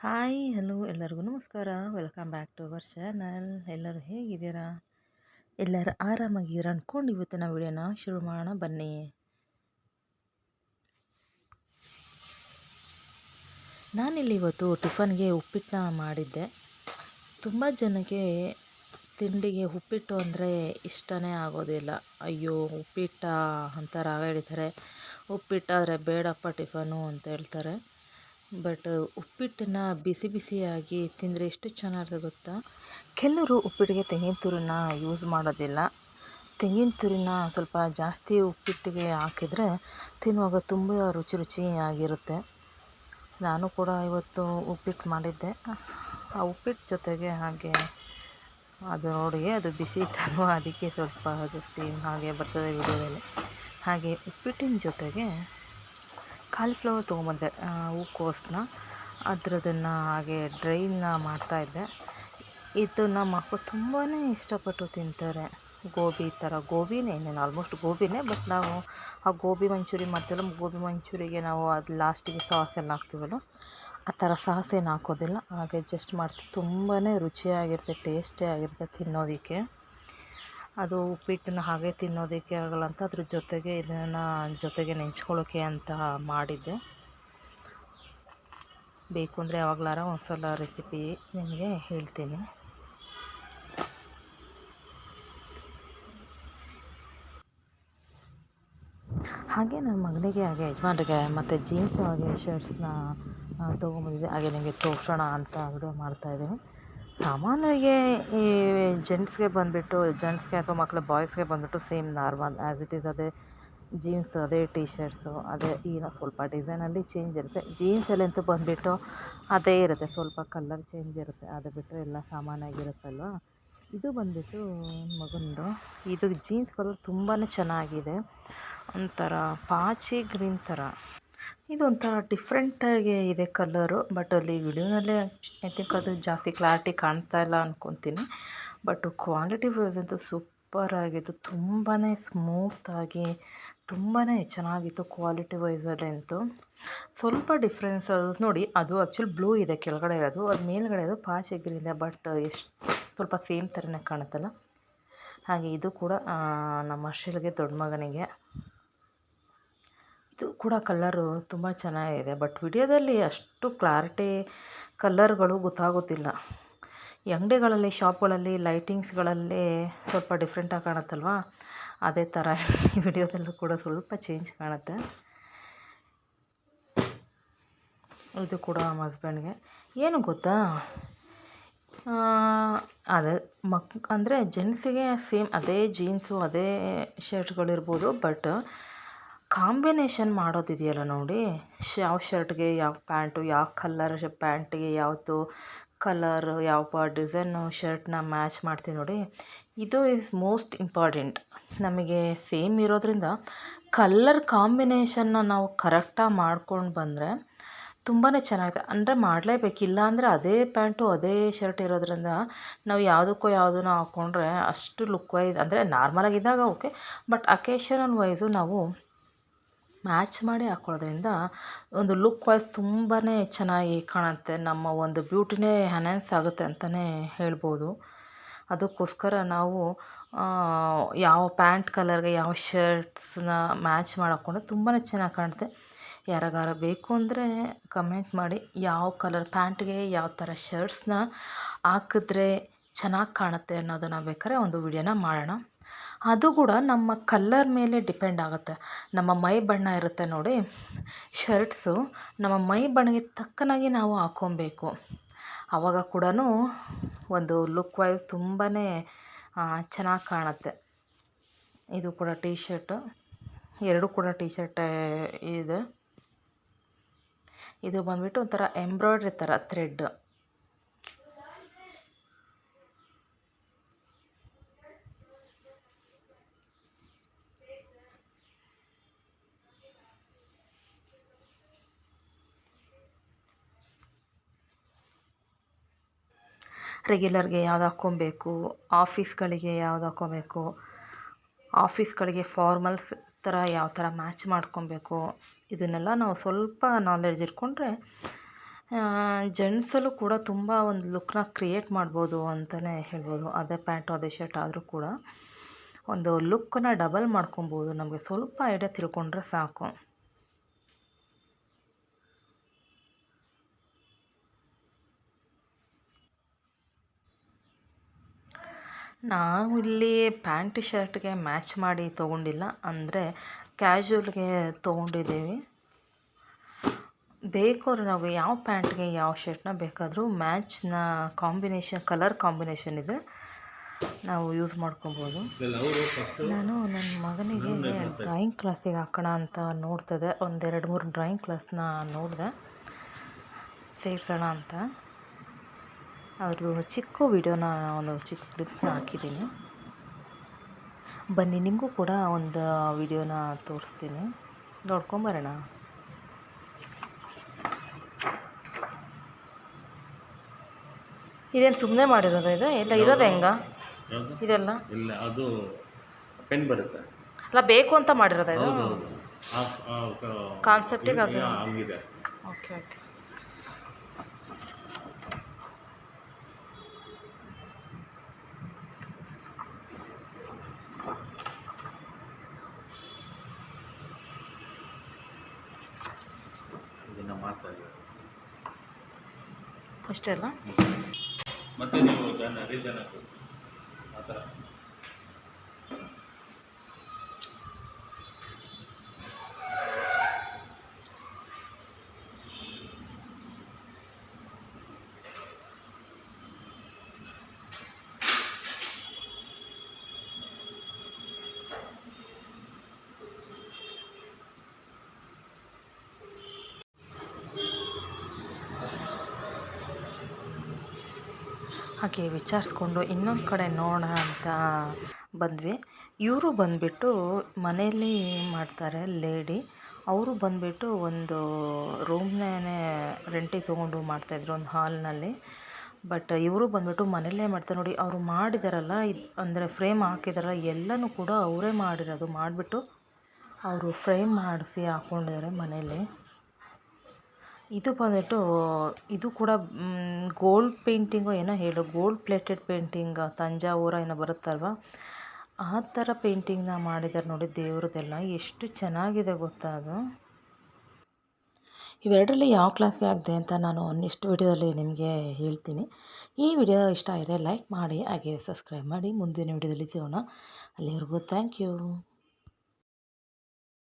Hi, hello ಎಲ್ಲರಿಗೂ ನಮಸ್ಕಾರ. Welcome back to our channel. ಎಲ್ಲರೂ ಹೇಗಿದ್ದೀರಾ? ಎಲ್ಲರೂ ಆರಾಮಾಗಿದ್ದೀರಾ ಅಂದ್ಕೊಂಡು ಇವತ್ತಿನ ವಿಡಿಯೋನ ಶುರು ಮಾಡೋಣ ಬನ್ನಿ. ನಾನಿಲ್ಲಿ ಇವತ್ತು ಟಿಫನ್ಗೆ ಉಪ್ಪಿಟ್ಟನ್ನ ಮಾಡಿದ್ದೆ. ತುಂಬ ಜನಕ್ಕೆ ತಿಂಡಿಗೆ ಉಪ್ಪಿಟ್ಟು ಅಂದರೆ ಇಷ್ಟನೇ ಆಗೋದಿಲ್ಲ. ಅಯ್ಯೋ, ಉಪ್ಪಿಟ್ಟ ಅಂತ ರಾಗ ಹಿಡಿತಾರೆ ಉಪ್ಪಿಟ್ಟಾದರೆ ಬೇಡಪ್ಪ ಟಿಫನು ಅಂತ ಹೇಳ್ತಾರೆ. ಬಟ್ ಉಪ್ಪಿಟ್ಟನ್ನು ಬಿಸಿ ಬಿಸಿಯಾಗಿ ತಿಂದರೆ ಎಷ್ಟು ಚೆನ್ನಾಗಿರುತ್ತೆ ಗೊತ್ತಾ? ಕೆಲವರು ಉಪ್ಪಿಟ್ಟಿಗೆ ತೆಂಗಿನ ತುರಿನ ಯೂಸ್ ಮಾಡೋದಿಲ್ಲ. ತೆಂಗಿನ ತುರಿನ ಸ್ವಲ್ಪ ಜಾಸ್ತಿ ಉಪ್ಪಿಟ್ಟಿಗೆ ಹಾಕಿದರೆ ತಿನ್ನುವಾಗ ತುಂಬ ರುಚಿ ರುಚಿಯಾಗಿರುತ್ತೆ. ನಾನು ಕೂಡ ಇವತ್ತು ಉಪ್ಪಿಟ್ಟು ಮಾಡಿದ್ದೆ. ಆ ಉಪ್ಪಿಟ್ಟು ಜೊತೆಗೆ ಹಾಗೆ ಅದು ನೋಡಿ ಅದು ಬಿಸಿ ಇತ್ತಲ್ವ? ಅದಕ್ಕೆ ಸ್ವಲ್ಪ ಅದು ಸ್ಟೀಮ್ ಹಾಗೆ ಬರ್ತದೆ ವಿಡಿಯೋದಲ್ಲಿ. ಹಾಗೆ ಉಪ್ಪಿಟ್ಟಿನ ಜೊತೆಗೆ ಕಾಲಿಫ್ಲವರ್ ತೊಗೊಂಬಂದೆ ಹೂಕೋಸನ್ನ ಅದರದನ್ನು ಹಾಗೆ ಡ್ರೈನ ಮಾಡ್ತಾಯಿದ್ದೆ ಇದನ್ನು ಮಕ್ಕಳು ತುಂಬಾ ಇಷ್ಟಪಟ್ಟು ತಿಂತಾರೆ. ಗೋಬಿ ಥರ ಗೋಬಿನೇ ಇನ್ನೇನು ಆಲ್ಮೋಸ್ಟ್ ಗೋಬಿನೇ ಬಟ್ ನಾವು ಆ ಗೋಬಿ ಮಂಚೂರಿ ಮಾಡ್ತೀವಲ್ಲ ಗೋಬಿ ಮಂಚೂರಿಗೆ ನಾವು ಅದು ಲಾಸ್ಟಿಗೆ ಸಾಸ್ ಎಲ್ಲ ಹಾಕ್ತೀವಲ್ಲ, ಆ ಥರ ಸಾಸ್ ಏನು ಹಾಕೋದಿಲ್ಲ. ಹಾಗೆ ಜಸ್ಟ್ ಮಾಡ್ತೀವಿ. ತುಂಬಾ ರುಚಿಯಾಗಿರುತ್ತೆ ಟೇಸ್ಟಿ ಆಗಿರುತ್ತೆ ತಿನ್ನೋದಕ್ಕೆ. ಅದು ಉಪ್ಪಿಟ್ಟನ್ನ ಹಾಗೆ ತಿನ್ನೋದಕ್ಕೆ ಆಗಲ್ಲ ಅಂತ ಅದ್ರ ಜೊತೆಗೆ ಇದನ್ನು ಜೊತೆಗೆ ನೆಂಚ್ಕೊಳ್ಳೋಕ್ಕೆ ಅಂತ ಮಾಡಿದ್ದೆ. ಬೇಕು ಅಂದರೆ ಯಾವಾಗಲಾರ ಒಂದು ಸಲ ರೆಸಿಪಿ ನಿಮಗೆ ಹೇಳ್ತೀನಿ. ಹಾಗೆ ನನ್ನ ಮಗನಿಗೆ, ಹಾಗೆ ಯಜಮಾನ್ರಿಗೆ, ಮತ್ತು ಜೀನ್ಸ್ ಹಾಗೆ ಶರ್ಟ್ಸ್ನ ತೊಗೊಂಬಂದಿದ್ದೆ ಹಾಗೆ ನಿಮಗೆ ತೋರಿಸೋಣ ಅಂತ ವಿಡಿಯೋ ಮಾಡ್ತಾಯಿದ್ದೀನಿ ಸಾಮಾನ್ಯವಾಗಿ ಈ ಜೆಂಟ್ಸ್ಗೆ ಬಂದುಬಿಟ್ಟು ಜೆಂಟ್ಸ್ಗೆ ಅಥವಾ ಮಕ್ಕಳು ಬಾಯ್ಸ್ಗೆ ಬಂದುಬಿಟ್ಟು same normal as it is ಅದೇ ಜೀನ್ಸ್ ಅದೇ ಟೀ ಶರ್ಟ್ಸು ಅದೇ ಈಗ ಸ್ವಲ್ಪ ಡಿಸೈನಲ್ಲಿ ಚೇಂಜ್ ಇರುತ್ತೆ. ಜೀನ್ಸಲ್ಲಂತೂ ಬಂದುಬಿಟ್ಟು ಅದೇ ಇರುತ್ತೆ, ಸ್ವಲ್ಪ ಕಲರ್ ಚೇಂಜ್ ಇರುತ್ತೆ. ಅದು ಬಿಟ್ಟರೆ ಎಲ್ಲ ಸಾಮಾನ್ಯವಾಗಿರುತ್ತಲ್ವ? ಇದು ಬಂದುಬಿಟ್ಟು ಮಗಂದು. ಇದು ಜೀನ್ಸ್ ಕಲರ್ ತುಂಬಾ ಚೆನ್ನಾಗಿದೆ. ಒಂಥರ ಪಾಚಿ ಗ್ರೀನ್ ಥರ. ಇದೊಂಥರ ಡಿಫ್ರೆಂಟಾಗಿ ಇದೆ ಕಲ್ಲರು ಬಟ್ ಅಲ್ಲಿ ವಿಡಿಯೋನಲ್ಲೇ ಐ ಥಿಂಕ್ ಅದು ಜಾಸ್ತಿ ಕ್ಲಾರಿಟಿ ಕಾಣ್ತಾ ಇಲ್ಲ ಅಂದ್ಕೊತೀನಿ ಬಟ್ ಕ್ವಾಲಿಟಿ ಅಂತೂ ಸೂಪರಾಗಿತ್ತು ತುಂಬಾ ಸ್ಮೂತಾಗಿ ತುಂಬಾ ಚೆನ್ನಾಗಿತ್ತು ಕ್ವಾಲಿಟಿ ವೈಸಲ್ಲಿ ಅಂತೂ. ಸ್ವಲ್ಪ ಡಿಫ್ರೆನ್ಸ್ ಅದು, ನೋಡಿ, ಅದು ಆ್ಯಕ್ಚುಲಿ ಬ್ಲೂ ಇದೆ, ಕೆಳಗಡೆ ಇರೋದು. ಅದು ಮೇಲ್ಗಡೆ ಅದು ಪಾಚ್ ಗ್ರೀನ್ ಬಟ್ ಎಷ್ಟು, ಸ್ವಲ್ಪ ಸೇಮ್ ಥರನೇ ಕಾಣುತ್ತಲ್ಲ. ಹಾಗೆ ಇದು ಕೂಡ ನಮ್ಮ ಅರ್ಷಿಲ್ಗೆ ದೊಡ್ಡ ಮಗನಿಗೆ. ಇದು ಕೂಡ ಕಲ್ಲರು ತುಂಬ ಚೆನ್ನಾಗಿದೆ, ಬಟ್ ವಿಡಿಯೋದಲ್ಲಿ ಅಷ್ಟು ಕ್ಲಾರಿಟಿ ಕಲ್ಲರ್ಗಳು ಗೊತ್ತಾಗೋದಿಲ್ಲ. ಈ ಅಂಗಡಿಗಳಲ್ಲಿ, ಶಾಪ್ಗಳಲ್ಲಿ, ಲೈಟಿಂಗ್ಸ್ಗಳಲ್ಲಿ ಸ್ವಲ್ಪ ಡಿಫ್ರೆಂಟಾಗಿ ಕಾಣುತ್ತಲ್ವಾ? ಅದೇ ಥರ ಈ ವಿಡಿಯೋದಲ್ಲೂ ಕೂಡ ಸ್ವಲ್ಪ ಚೇಂಜ್ ಕಾಣುತ್ತೆ. ಇದು ಕೂಡ ನಮ್ಮ ಹಸ್ಬೆಂಡ್ಗೆ. ಏನು ಗೊತ್ತಾ? ಅದೇ ಮಕ್, ಅಂದರೆ ಜೆಂಟ್ಸಿಗೆ ಸೇಮ್ ಅದೇ ಜೀನ್ಸು, ಅದೇ ಶರ್ಟ್ಗಳಿರ್ಬೋದು, ಬಟ್ ಕಾಂಬಿನೇಷನ್ ಮಾಡೋದಿದೆಯಲ್ಲ ನೋಡಿ. ಯಾವ ಶರ್ಟ್ಗೆ ಯಾವ ಪ್ಯಾಂಟು, ಯಾವ ಕಲ್ಲರ್ ಪ್ಯಾಂಟಿಗೆ ಯಾವುದು ಕಲರ್, ಯಾವ ಡಿಸೈನು ಶರ್ಟ್ನ ಮ್ಯಾಚ್ ಮಾಡ್ತೀವಿ ನೋಡಿ. ಇದು ಈಸ್ ಮೋಸ್ಟ್ ಇಂಪಾರ್ಟೆಂಟ್. ನಮಗೆ ಸೇಮ್ ಇರೋದರಿಂದ ಕಲ್ಲರ್ ಕಾಂಬಿನೇಷನ್ನ ನಾವು ಕರೆಕ್ಟಾಗಿ ಮಾಡ್ಕೊಂಡು ಬಂದರೆ ತುಂಬಾ ಚೆನ್ನಾಗಿದೆ ಅಂದರೆ ಮಾಡಲೇಬೇಕು. ಇಲ್ಲ ಅಂದರೆ ಅದೇ ಪ್ಯಾಂಟು, ಅದೇ ಶರ್ಟ್ ಇರೋದರಿಂದ ನಾವು ಯಾವುದಕ್ಕೋ ಯಾವುದನ್ನ ಹಾಕ್ಕೊಂಡ್ರೆ ಅಷ್ಟು ಲುಕ್ ವೈಸ್ ಅಂದರೆ ನಾರ್ಮಲಾಗಿದ್ದಾಗ ಓಕೆ, ಬಟ್ ಅಕೇಶನಲ್ ವೈಸು ನಾವು ಮ್ಯಾಚ್ ಮಾಡಿ ಹಾಕೊಳ್ಳೋದ್ರಿಂದ ಒಂದು ಲುಕ್ ವೈಸ್ ತುಂಬಾ ಚೆನ್ನಾಗಿ ಕಾಣುತ್ತೆ. ನಮ್ಮ ಒಂದು ಬ್ಯೂಟಿನೇ ಎನ್ಹ್ಯಾನ್ಸ್ ಆಗುತ್ತೆ ಅಂತಲೇ ಹೇಳ್ಬೋದು. ಅದಕ್ಕೋಸ್ಕರ ನಾವು ಯಾವ ಪ್ಯಾಂಟ್ ಕಲರ್ಗೆ ಯಾವ ಶರ್ಟ್ಸ್ನ ಮ್ಯಾಚ್ ಮಾಡಿ ಹಾಕ್ಕೊಂಡ್ರೆ ತುಂಬಾ ಚೆನ್ನಾಗಿ ಕಾಣುತ್ತೆ. ಯಾರಿಗಾರ ಬೇಕು ಅಂದರೆ ಕಮೆಂಟ್ ಮಾಡಿ ಯಾವ ಕಲರ್ ಪ್ಯಾಂಟ್ಗೆ ಯಾವ ಥರ ಶರ್ಟ್ಸ್ನ ಹಾಕಿದ್ರೆ ಚೆನ್ನಾಗಿ ಕಾಣುತ್ತೆ ಅನ್ನೋದನ್ನು ಬೇಕಾದ್ರೆ ಒಂದು ವಿಡಿಯೋನ ಮಾಡೋಣ. ಅದು ಕೂಡ ನಮ್ಮ ಕಲ್ಲರ್ ಮೇಲೆ ಡಿಪೆಂಡ್ ಆಗುತ್ತೆ. ನಮ್ಮ ಮೈ ಬಣ್ಣ ಇರುತ್ತೆ ನೋಡಿ. ಶರ್ಟ್ಸು ನಮ್ಮ ಮೈ ಬಣ್ಣಕ್ಕೆ ತಕ್ಕನಾಗಿ ನಾವು ಹಾಕ್ಕೊಬೇಕು ಆವಾಗ ಕೂಡ ಒಂದು ಲುಕ್ ವೈಸ್ ತುಂಬಾ ಚೆನ್ನಾಗಿ ಕಾಣುತ್ತೆ. ಇದು ಕೂಡ ಟೀ ಶರ್ಟು ಎರಡು ಕೂಡ ಟೀ ಶರ್ಟ್ ಇದೆ. ಇದು ಬಂದುಬಿಟ್ಟು ಒಂಥರ ಎಂಬ್ರಾಯ್ಡ್ರಿ ಥರ ಥ್ರೆಡ್. ರೆಗ್ಯುಲರ್ಗೆ ಯಾವ್ದು ಹಾಕ್ಕೊಬೇಕು, ಆಫೀಸ್ಗಳಿಗೆ ಯಾವ್ದು ಹಾಕ್ಕೊಬೇಕು, ಆಫೀಸ್ಗಳಿಗೆ ಫಾರ್ಮಲ್ಸ್ ಥರ ಯಾವ ಥರ ಮ್ಯಾಚ್ ಮಾಡ್ಕೊಬೇಕು, ಇದನ್ನೆಲ್ಲ ನಾವು ಸ್ವಲ್ಪ ನಾಲೆಡ್ಜ್ ಇಟ್ಕೊಂಡ್ರೆ ಜೆಂಟ್ಸಲ್ಲೂ ಕೂಡ ತುಂಬ ಒಂದು ಲುಕ್ನ ಕ್ರಿಯೇಟ್ ಮಾಡ್ಬೋದು ಅಂತಲೇ ಹೇಳ್ಬೋದು. ಅದೇ ಪ್ಯಾಂಟು, ಅದೇ ಶರ್ಟ್ ಆದರೂ ಕೂಡ ಒಂದು ಲುಕ್ಕನ್ನ ಡಬಲ್ ಮಾಡ್ಕೊಬೋದು. ನಮಗೆ ಸ್ವಲ್ಪ ಐಡಿಯಾ ತಿಳ್ಕೊಂಡ್ರೆ ಸಾಕು. ನಾವು ಇಲ್ಲಿ ಪ್ಯಾಂಟ್ ಶರ್ಟ್ಗೆ ಮ್ಯಾಚ್ ಮಾಡಿ ತೊಗೊಂಡಿಲ್ಲ ಅಂದರೆ ಕ್ಯಾಶುವಲ್ಗೆ ತೊಗೊಂಡಿದ್ದೀವಿ. ಬೇಕಾದ್ರೆ ನಾವು ಯಾವ ಪ್ಯಾಂಟ್ಗೆ ಯಾವ ಶರ್ಟ್ನ ಬೇಕಾದರೂ ಮ್ಯಾಚ್ನ ಕಾಂಬಿನೇಷನ್ ಕಲರ್ ಕಾಂಬಿನೇಷನ್ ಇದೆ ನಾವು ಯೂಸ್ ಮಾಡ್ಕೊಬೋದು. ನಾನು ನನ್ನ ಮಗನಿಗೆ ಡ್ರಾಯಿಂಗ್ ಕ್ಲಾಸಿಗೆ ಹಾಕೋಣ ಅಂತ ನೋಡ್ತಿದ್ದೆ. ಒಂದೆರಡು ಮೂರು ಡ್ರಾಯಿಂಗ್ ಕ್ಲಾಸ್ನ ನೋಡಿದೆ. ಸೇರಿಸೋಣ ಅಂತ. ಅದ್ರದ್ದು ಚಿಕ್ಕ ವಿಡಿಯೋನ ಒಂದು ಚಿಕ್ಕ ಕ್ಲಿಪ್ಸ್ನ ಹಾಕಿದ್ದೀನಿ. ಬನ್ನಿ ನಿಮಗೂ ಕೂಡ ಒಂದು ವಿಡಿಯೋನ ತೋರಿಸ್ತೀನಿ. ನೋಡ್ಕೊಂಬರೋಣ ಇದೇನು ಸುಮ್ಮನೆ ಮಾಡಿರೋದ ಇದು? ಎಲ್ಲ ಇರೋದು ಹೆಂಗ? ಇದೆಲ್ಲ? ಇಲ್ಲ ಅದು ಪೆನ್ ಬರುತ್ತೆ. ಅಲ್ಲ ಬೇಕು ಅಂತ ಮಾಡಿರೋದ ಇದು? ಕಾನ್ಸೆಪ್ಟಿಗೆ ಅದು? ಓಕೆ ಓಕೆ ಇದನ್ನ ಇದ್ದೀವಿ ಅಷ್ಟೇ ಅಲ್ಲ? ಮತ್ತೆ ನೀವು ಜನ ರೀಜನ್ ಆ ಥರ. ಹಾಗೆ ವಿಚಾರಿಸ್ಕೊಂಡು ಇನ್ನೊಂದು ಕಡೆ ನೋಡೋಣ ಅಂತ ಬಂದ್ವಿ. ಇವರು ಬಂದುಬಿಟ್ಟು ಮನೆಯಲ್ಲಿ ಮಾಡ್ತಾರೆ ಲೇಡಿ. ಅವರು ಬಂದುಬಿಟ್ಟು ಒಂದು ರೂಮ್ನೇ ರೆಂಟಿಗೆ ತೊಗೊಂಡು ಮಾಡ್ತಾಯಿದ್ರು ಒಂದು ಹಾಲ್ನಲ್ಲಿ. ಬಟ್ ಇವರು ಬಂದುಬಿಟ್ಟು ಮನೆಯಲ್ಲೇ ಮಾಡ್ತಾರೆ. ನೋಡಿ, ಅವರು ಮಾಡಿದಾರಲ್ಲ, ಇದು ಅಂದರೆ ಫ್ರೇಮ್ ಹಾಕಿದಾರಲ್ಲ, ಎಲ್ಲನೂ ಕೂಡ ಅವರೇ ಮಾಡಿರೋದು. ಮಾಡಿಬಿಟ್ಟು ಅವರು ಫ್ರೇಮ್ ಮಾಡಿಸಿ ಹಾಕ್ಕೊಂಡಿದ್ದಾರೆ ಮನೇಲಿ ಇದು ಬಂದ್ಬಿಟ್ಟು, ಇದು ಕೂಡ ಗೋಲ್ಡ್ ಪೇಂಟಿಂಗೋ ಏನೋ ಹೇಳು ಗೋಲ್ಡ್ ಪ್ಲೇಟೆಡ್ ಪೇಂಟಿಂಗ್ ತಂಜಾವೂರ ಏನೋ ಬರುತ್ತಲ್ವ? ಆ ಥರ ಪೇಂಟಿಂಗ್ನ ಮಾಡಿದ್ದಾರೆ ನೋಡಿ ದೇವ್ರದ್ದೆಲ್ಲ ಎಷ್ಟು ಚೆನ್ನಾಗಿದೆ ಗೊತ್ತಾ ಅದು? ಇವೆರಡರಲ್ಲಿ ಯಾವ ಕ್ಲಾಸ್ಗೆ ಆಗಿದೆ ಅಂತ ನಾನು ನೆಕ್ಸ್ಟ್ ವಿಡಿಯೋದಲ್ಲಿ ನಿಮಗೆ ಹೇಳ್ತೀನಿ. ಈ ವಿಡಿಯೋ ಇಷ್ಟ ಆದರೆ ಲೈಕ್ ಮಾಡಿ, ಹಾಗೆ ಸಬ್ಸ್ಕ್ರೈಬ್ ಮಾಡಿ. ಮುಂದಿನ ವಿಡಿಯೋದಲ್ಲಿ ಸಿಗೋಣ. ಅಲ್ಲಿವರೆಗೂ ಥ್ಯಾಂಕ್ ಯು